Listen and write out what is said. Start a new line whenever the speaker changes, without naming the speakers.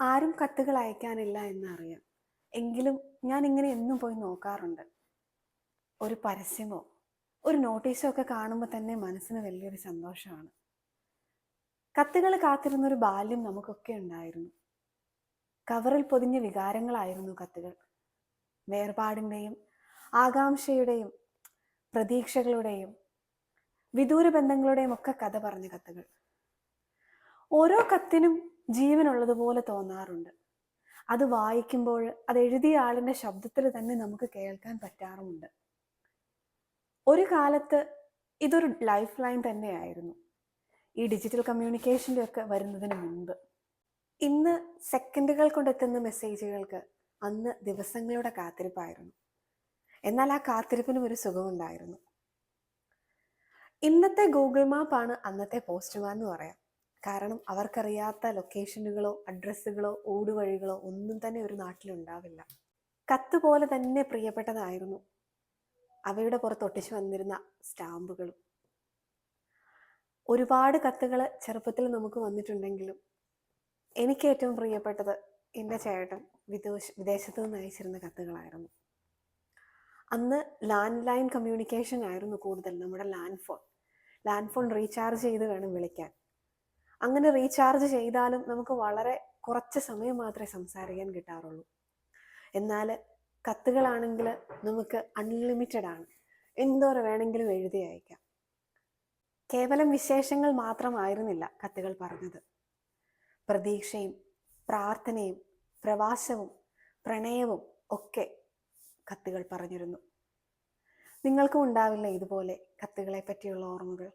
ആരും കത്തുകൾ അയക്കാനില്ല എന്നറിയാം. എങ്കിലും ഞാൻ ഇങ്ങനെ എന്നും പോയി നോക്കാറുണ്ട്. ഒരു പരസ്യമോ ഒരു നോട്ടീസോ ഒക്കെ കാണുമ്പോൾ തന്നെ മനസ്സിന് വലിയൊരു സന്തോഷമാണ്. കത്തുകൾ കാത്തിരുന്ന ഒരു ബാല്യം നമുക്കൊക്കെ ഉണ്ടായിരുന്നു. കവറിൽ പൊതിഞ്ഞ വികാരങ്ങളായിരുന്നു കത്തുകൾ. വേർപാടിന്റെയും ആകാംക്ഷയുടെയും പ്രതീക്ഷകളുടെയും വിദൂര ബന്ധങ്ങളുടെയും ഒക്കെ കഥ പറഞ്ഞ കത്തുകൾ. ഓരോ കത്തിനും ജീവനുള്ളതുപോലെ തോന്നാറുണ്ട്. അത് വായിക്കുമ്പോൾ അത് എഴുതിയ ആളിന്റെ ശബ്ദത്തിൽ തന്നെ നമുക്ക് കേൾക്കാൻ പറ്റാറുമുണ്ട്. ഒരു കാലത്ത് ഇതൊരു ലൈഫ് ലൈൻ തന്നെയായിരുന്നു. ഈ ഡിജിറ്റൽ കമ്മ്യൂണിക്കേഷന്റെ ഒക്കെ വരുന്നതിന് മുൻപ്. ഇന്ന് സെക്കൻഡുകൾ കൊണ്ടെത്തുന്ന മെസ്സേജുകൾക്ക് അന്ന് ദിവസങ്ങളുടെ കാത്തിരിപ്പായിരുന്നു. എന്നാൽ ആ കാത്തിരിപ്പിനും ഒരു സുഖമുണ്ടായിരുന്നു. ഇന്നത്തെ ഗൂഗിൾ മാപ്പാണ് അന്നത്തെ പോസ്റ്റ്മാൻ എന്ന് പറയാം. കാരണം അവർക്കറിയാത്ത ലൊക്കേഷനുകളോ അഡ്രസ്സുകളോ ഓടുവഴികളോ ഒന്നും തന്നെ ഒരു നാട്ടിലുണ്ടാവില്ല. കത്ത് പോലെ തന്നെ പ്രിയപ്പെട്ടതായിരുന്നു അവയുടെ പുറത്ത് ഒട്ടിച്ചു വന്നിരുന്ന സ്റ്റാമ്പുകളും. ഒരുപാട് കത്തുകൾ ചെറുപ്പത്തിൽ നമുക്ക് വന്നിട്ടുണ്ടെങ്കിലും എനിക്ക് ഏറ്റവും പ്രിയപ്പെട്ടത് എന്റെ ചേട്ടൻ വിദേശ വിദേശത്ത് നിന്ന് അയച്ചിരുന്ന കത്തുകളായിരുന്നു. അന്ന് ലാൻഡ് ലൈൻ കമ്മ്യൂണിക്കേഷൻ ആയിരുന്നു കൂടുതൽ നമ്മുടെ land phone land phone recharge ചെയ്ത് വേണം വിളിക്കാൻ. അങ്ങനെ റീചാർജ് ചെയ്താലും നമുക്ക് വളരെ കുറച്ച് സമയം മാത്രമേ സംസാരിക്കാൻ കിട്ടാറുള്ളൂ. എന്നാൽ കത്തുകളാണെങ്കിൽ നമുക്ക് അൺലിമിറ്റഡ് ആണ്. എന്തോരം വേണമെങ്കിലും എഴുതി അയക്കാം. കേവലം വിശേഷങ്ങൾ മാത്രമായിരുന്നില്ല കത്തുകൾ പറഞ്ഞത്. പ്രതീക്ഷയും പ്രാർത്ഥനയും പ്രവാസവും പ്രണയവും ഒക്കെ കത്തുകൾ പറഞ്ഞിരുന്നു. നിങ്ങൾക്കും ഉണ്ടാവില്ല ഇതുപോലെ കത്തുകളെ പറ്റിയുള്ള ഓർമ്മകൾ?